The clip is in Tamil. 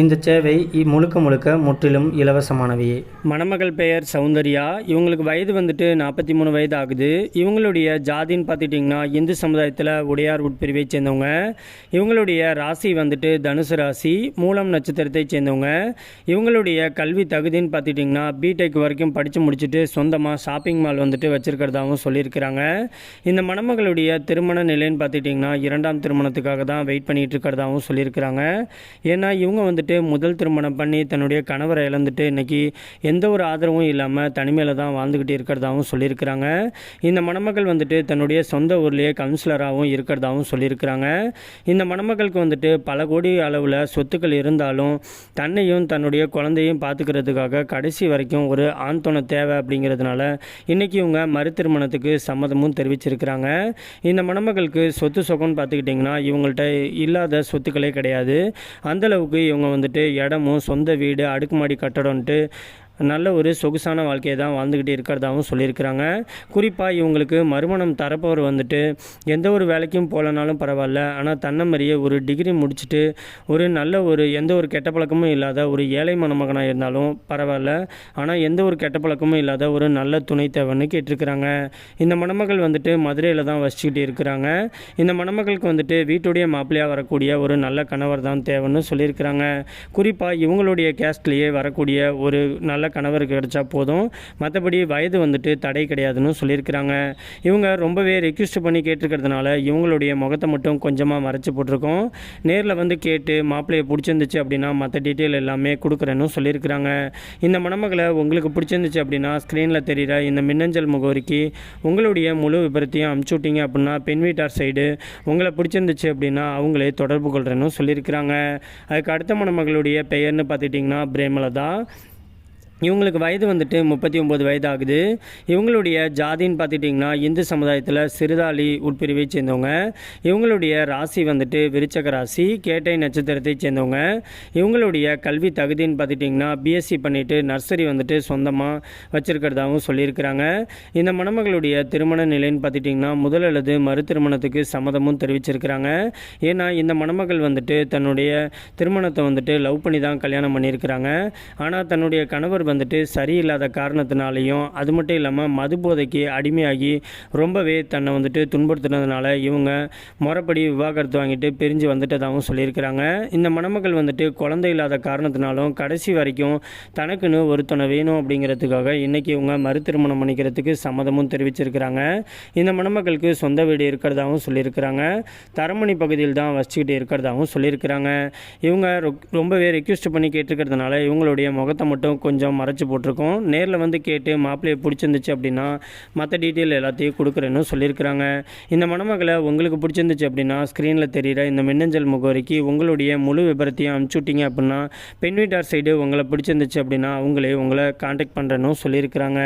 இந்த சேவை முழுக்க முழுக்க முற்றிலும் இலவசமானவையே மணமகள் பெயர் சௌந்தர்யா. இவங்களுக்கு வயது வந்துட்டு நாற்பத்தி மூணு வயது ஆகுது இவங்களுடைய ஜாதின்னு பார்த்துட்டிங்கன்னா இந்து சமுதாயத்தில் உடையார் உட்பிரிவை சேர்ந்தவங்க. இவங்களுடைய ராசி வந்துட்டு தனுசு ராசி மூலம் நட்சத்திரத்தை சேர்ந்தவங்க. இவங்களுடைய கல்வி தகுதின்னு பார்த்துட்டிங்கன்னா பிடெக் வரைக்கும் படித்து முடிச்சுட்டு சொந்தமாக ஷாப்பிங் மால் வந்துட்டு வச்சுருக்கிறதாகவும் சொல்லியிருக்கிறாங்க. இந்த மணமகளுடைய திருமண நிலைன்னு பார்த்துட்டிங்கன்னா இரண்டாம் திருமணத்துக்காக தான் வெயிட் பண்ணிகிட்டு இருக்கிறதாகவும் சொல்லியிருக்கிறாங்க. ஏன்னா இவங்க வந்துட்டு முதல் திருமணம் பண்ணி தன்னுடைய கணவரை இழந்துட்டு இன்னைக்கு எந்த ஒரு ஆதரவும் இல்லாமல் தனிமையில் தான் வாழ்ந்துக்கிட்டு இருக்கிறதாகவும் சொல்லியிருக்கிறாங்க. இந்த மணமகள் வந்துட்டு தன்னுடைய சொந்த ஊர்லேயே கவுன்சிலராகவும் இருக்கிறதாகவும் சொல்லியிருக்கிறாங்க. இந்த மணமகளுக்கு வந்துட்டு பல கோடி அளவில் சொத்துக்கள் இருந்தாலும் தன்னையும் தன்னுடைய குழந்தையும் பார்த்துக்கிறதுக்காக கடைசி வரைக்கும் ஒரு ஆண் தேவை அப்படிங்கிறதுனால இன்றைக்கி இவங்க மறு திருமணத்துக்கு சம்மதமும் தெரிவிச்சிருக்கிறாங்க. இந்த மணமகளுக்கு சொத்து சொகம்னு பார்த்துக்கிட்டிங்கன்னா இவங்கள்ட்ட இல்லாத சொத்துக்களே கிடையாது. அந்தளவுக்கு இவங்க வந்துட்டு இடமும் சொந்த வீடு அடுக்குமாடி கட்டடம்ன்ட்டு நல்ல ஒரு சொகுசான வாழ்க்கையை தான் வாழ்ந்துக்கிட்டு இருக்கிறதாகவும் சொல்லியிருக்கிறாங்க. குறிப்பாக இவங்களுக்கு மறுமணம் தரப்பவர் வந்துட்டு எந்த ஒரு வேலைக்கும் போகலனாலும் பரவாயில்ல. ஆனால் தன்னமறிய ஒரு டிகிரி முடிச்சுட்டு ஒரு நல்ல ஒரு எந்த ஒரு கெட்ட பழக்கமும் இல்லாத ஒரு ஏழை மணமகனாக இருந்தாலும் பரவாயில்ல. ஆனால் எந்த ஒரு கெட்ட பழக்கமும் இல்லாத ஒரு நல்ல துணை தேவைன்னு கேட்டிருக்கிறாங்க. இந்த மணமகள் வந்துட்டு மதுரையில் தான் வசிச்சுக்கிட்டு இருக்கிறாங்க. இந்த மணமகளுக்கு வந்துட்டு வீட்டுடைய மாப்பிள்ளையாக வரக்கூடிய ஒரு நல்ல கணவர் தான் தேவைன்னு சொல்லியிருக்கிறாங்க. குறிப்பாக இவங்களுடைய கேஸ்ட்லேயே வரக்கூடிய ஒரு நல்ல கணவர் கிடைச்சா போதும். மற்றபடி வயது வந்துட்டு தடை கிடையாதுன்னு சொல்லியிருக்கிறாங்க. இவங்க ரொம்பவே ரெக்வஸ்ட் பண்ணி கேட்டிருக்கிறதுனால இவங்களுடைய முகத்தை மட்டும் கொஞ்சமாக மறைச்சி போட்டிருக்கோம். நேரில் வந்து கேட்டு மாப்பிள்ளையை பிடிச்சிருந்துச்சு அப்படின்னா மற்ற டீட்டெயில் எல்லாமே கொடுக்குறேன்னு சொல்லியிருக்கிறாங்க. இந்த மணமகளை உங்களுக்கு பிடிச்சிருந்துச்சு அப்படின்னா ஸ்க்ரீனில் தெரிகிற இந்த மின்னஞ்சல் முகவரிக்கு உங்களுடைய முழு விபரத்தையும் அமுச்சு விட்டீங்க அப்படின்னா பெண் வீட்டார் சைடு உங்களை பிடிச்சிருந்துச்சு அப்படின்னா அவங்களே தொடர்பு கொள்கிறேன்னு சொல்லியிருக்கிறாங்க. அதுக்கு அடுத்த மணமகளுடைய பெயர்னு பார்த்துட்டிங்கன்னா பிரேமலதா. இவங்களுக்கு வயது வந்துட்டு முப்பத்தி ஒம்பது வயது ஆகுது இவங்களுடைய ஜாதின்னு பார்த்துட்டிங்கன்னா இந்து சமுதாயத்தில் சிறுதாளி உட்பிரிவை சேர்ந்தவங்க. இவங்களுடைய ராசி வந்துட்டு விருச்சக ராசி கேட்டை நட்சத்திரத்தை சேர்ந்தவங்க. இவங்களுடைய கல்வி தகுதின்னு பார்த்துட்டிங்கன்னா பிஎஸ்சி பண்ணிவிட்டு நர்சரி வந்துட்டு சொந்தமாக வச்சுருக்கிறதாகவும் சொல்லியிருக்கிறாங்க. இந்த மணமகளுடைய திருமண நிலைன்னு பார்த்துட்டிங்கன்னா முதல் அல்லது மறு திருமணத்துக்கு சம்மதமும் தெரிவிச்சிருக்கிறாங்க. ஏன்னா இந்த மணமகள் வந்துட்டு தன்னுடைய திருமணத்தை வந்துட்டு லவ் பண்ணி தான் கல்யாணம் பண்ணியிருக்கிறாங்க. ஆனால் தன்னுடைய கணவர் வந்துட்டு சரியில்லாத காரணத்தினாலையும் அது மட்டும் இல்லாமல் மது போதைக்கு அடிமையாகி ரொம்பவே தன்னை வந்துட்டு துன்புறுத்துனதுனால இவங்க முறைப்படி விவாகரத்து வாங்கிட்டு பிரிஞ்சு வந்துட்டதாகவும் சொல்லியிருக்கிறாங்க. இந்த மணமகள் வந்துட்டு குழந்தை இல்லாத காரணத்தினாலும் கடைசி வரைக்கும் தனக்குன்னு ஒருத்தனை வேணும் அப்படிங்கிறதுக்காக இன்றைக்கி இவங்க மறு திருமணம் பண்ணிக்கிறதுக்கு சம்மதமும் தெரிவிச்சிருக்கிறாங்க. இந்த மணமக்களுக்கு சொந்த வீடு இருக்கிறதாகவும் சொல்லியிருக்கிறாங்க. தரமணி பகுதியில் தான் வச்சுக்கிட்டு இருக்கிறதாகவும் சொல்லியிருக்கிறாங்க. இவங்க ரொம்பவே ரெக்யூஸ்ட் பண்ணி கேட்டிருக்கிறதுனால இவங்களுடைய முகத்தை மட்டும் கொஞ்சம் மறைச்சி போட்டிருக்கோம். நேரில் வந்து கேட்டு மாப்பிள்ளையை பிடிச்சிருந்துச்சு அப்படின்னா மற்ற டீட்டெயில் எல்லாத்தையும் கொடுக்குறேன்னு சொல்லியிருக்கிறாங்க. இந்த மணமகளை உங்களுக்கு பிடிச்சிருந்துச்சு அப்படின்னா ஸ்க்ரீனில் தெரிகிற இந்த மின்னஞ்சல் முகவரிக்கு உங்களுடைய முழு விபரத்தையும் அனுப்பிச்சு விட்டீங்க அப்படின்னா பெண் வீட்டார் சைடு உங்களை பிடிச்சிருந்துச்சு அப்படின்னா அவங்களே உங்களை காண்டாக்ட் பண்ணுறேன்னு சொல்லியிருக்கிறாங்க.